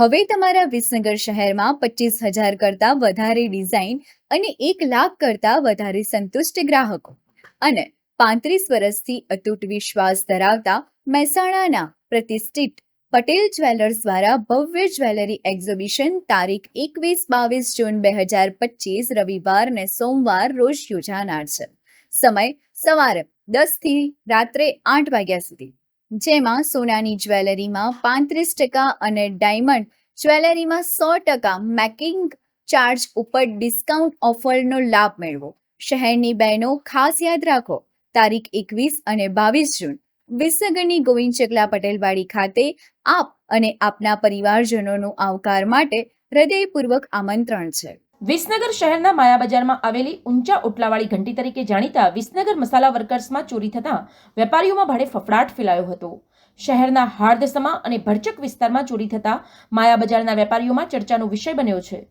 હવે તમારા વિસનગર શહેરમાં પચીસ હજાર કરતાં વધારે ડિઝાઇન અને એક લાખ કરતાં વધારે સંતુષ્ટ ગ્રાહકો. અને પાંત્રીસ વર્ષથી અતૂટ વિશ્વાસ ધરાવતા મહેસાણાના પ્રતિષ્ઠિત. પટેલ જ્વેલર્સ દ્વારા ભવ્ય જ્વેલરી એક્ઝિબિશન તારીખ એકવીસ બાવીસ જૂન બે હજાર પચીસ રવિવાર ને સોમવાર રોજ યોજાનાર છે. સમય સવારે દસથી રાત્રે આઠ વાગ્યા સુધી. જેમાં સોનાની જ્વેલરીમાં પાંત્રીસ ટકા અને ડાયમંડ જ્વેલરીમાં સો ટકા મેકિંગ ચાર્જ ઉપર ડિસ્કાઉન્ટ ઓફરનો લાભ મેળવો. શહેરની બહેનો ખાસ યાદ રાખો. તારીખ એકવીસ અને બાવીસ જૂન વિસનગરની ગોવિંદ ચકલા પટેલવાડી ખાતે આપ અને આપના પરિવારજનોનો આવકાર માટે હૃદયપૂર્વક આમંત્રણ છે. વિસનગર શહેરના માયાબજારમાં આવેલી ઊંચા ઓટલાવાળી ઘંટી તરીકે જાણીતા વિસનગર મસાલા વર્કર્સમાં ચોરી થતાં વેપારીઓમાં ભારે ફફડાટ ફેલાયો હતો. શહેરના હાર્દસમા અને ભરચક વિસ્તારમાં ચોરી થતાં માયાબજારના વેપારીઓમાં ચર્ચાનો વિષય બન્યો છે.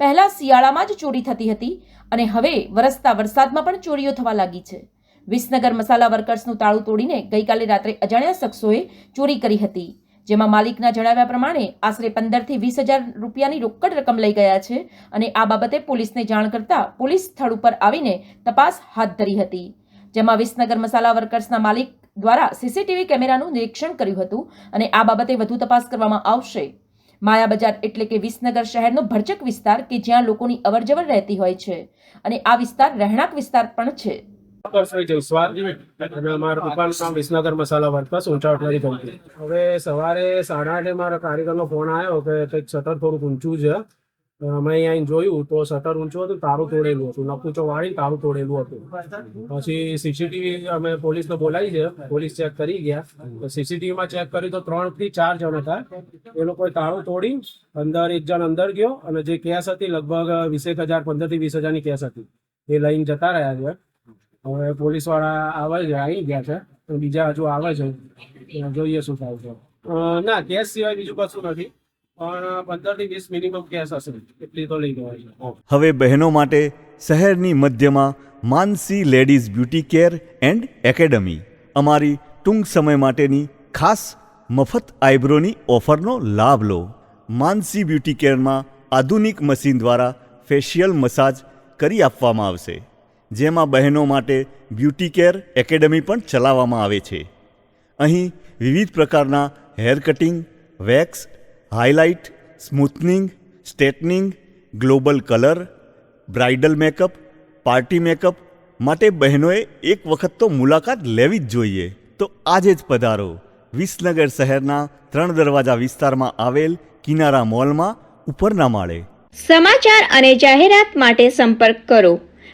પહેલા શિયાળામાં જ ચોરી થતી હતી અને હવે વરસતા વરસાદમાં પણ ચોરીઓ થવા લાગી છે. વિસનગર મસાલા વર્કર્સનું તાળું તોડીને ગઈકાલે રાત્રે અજાણ્યા શખ્સોએ ચોરી કરી હતી. જેમાં માલિકના જણાવ્યા પ્રમાણે આશરે પંદરથી વીસ હજાર રૂપિયાની રોકડ રકમ લઈ ગયા છે અને આ બાબતે પોલીસને જાણ કરતા પોલીસ સ્થળ ઉપર આવીને તપાસ હાથ ધરી હતી. જેમાં વિસનગર મસાલા વર્કર્સના માલિક દ્વારા સીસીટીવી કેમેરાનું નિરીક્ષણ કર્યું હતું અને આ બાબતે વધુ તપાસ કરવામાં આવશે. માયા બજાર એટલે કે વિસનગર શહેરનો ભરચક વિસ્તાર કે જ્યાં લોકોની અવરજવર રહેતી હોય છે અને આ વિસ્તાર રહેણાંક વિસ્તાર પણ છે. સવારે સાડા આઠે મારા કારીગરનો ફોન આવ્યો કે કંઈક શટર થોડુંક ઊંચું છે. અમે અહીંયા જોયું તો શટર ઊંચું હતું, તારું તોડેલું હતું. નકુચો વાળી તારું તોડેલું હતું. પછી સીસીટીવી અમે પોલીસને બોલાવી છે. પોલીસ ચેક કરી ગયા. સીસીટીવીમાં ચેક કર્યું તો ત્રણથી ચાર જણ હતા. એ લોકોએ તાળું તોડી અંદર એક જણ અંદર ગયો અને જે કેસ હતી લગભગ વીસેક હજાર પંદરથી વીસ હજારની કેસ હતી. એ લઈને જતા રહ્યા છે. હવે પોલીસવાળા આવે છે આવી ગયા છે. અને બીજા હજુ આવે છે. જોઈએ શું થાય છે. ના, કેસ સિવાય બીજું કશું નથી. તો હવે બહેનો માટે શહેરની મધ્યમાં Mansi ladies beauty care and academy. અમારી ટૂંક સમય માટેની ખાસ મફત આઈબ્રોની ઓફરનો લાભ લો. માનસી બ્યુટી કેરમાં આધુનિક મશીન દ્વારા ફેશિયલ મસાજ કરી આપવામાં આવશે. જેમાં બહેનો માટે બ્યુટી કેર એકેડમી પણ ચલાવવામાં આવે છે. અહીં વિવિધ પ્રકારના hair cutting, wax, highlight, smoothening, straightening, global colour, bridal makeup, party makeup માટે બહેનોએ એક વખત તો મુલાકાત લેવી જ જોઈએ. તો આજે જ પધારો. વિસનગર શહેરના ત્રણ દરવાજા વિસ્તારમાં આવેલ કિનારા મોલમાં ઉપરના માળે. સમાચાર અને જાહેરાત માટે સંપર્ક કરો.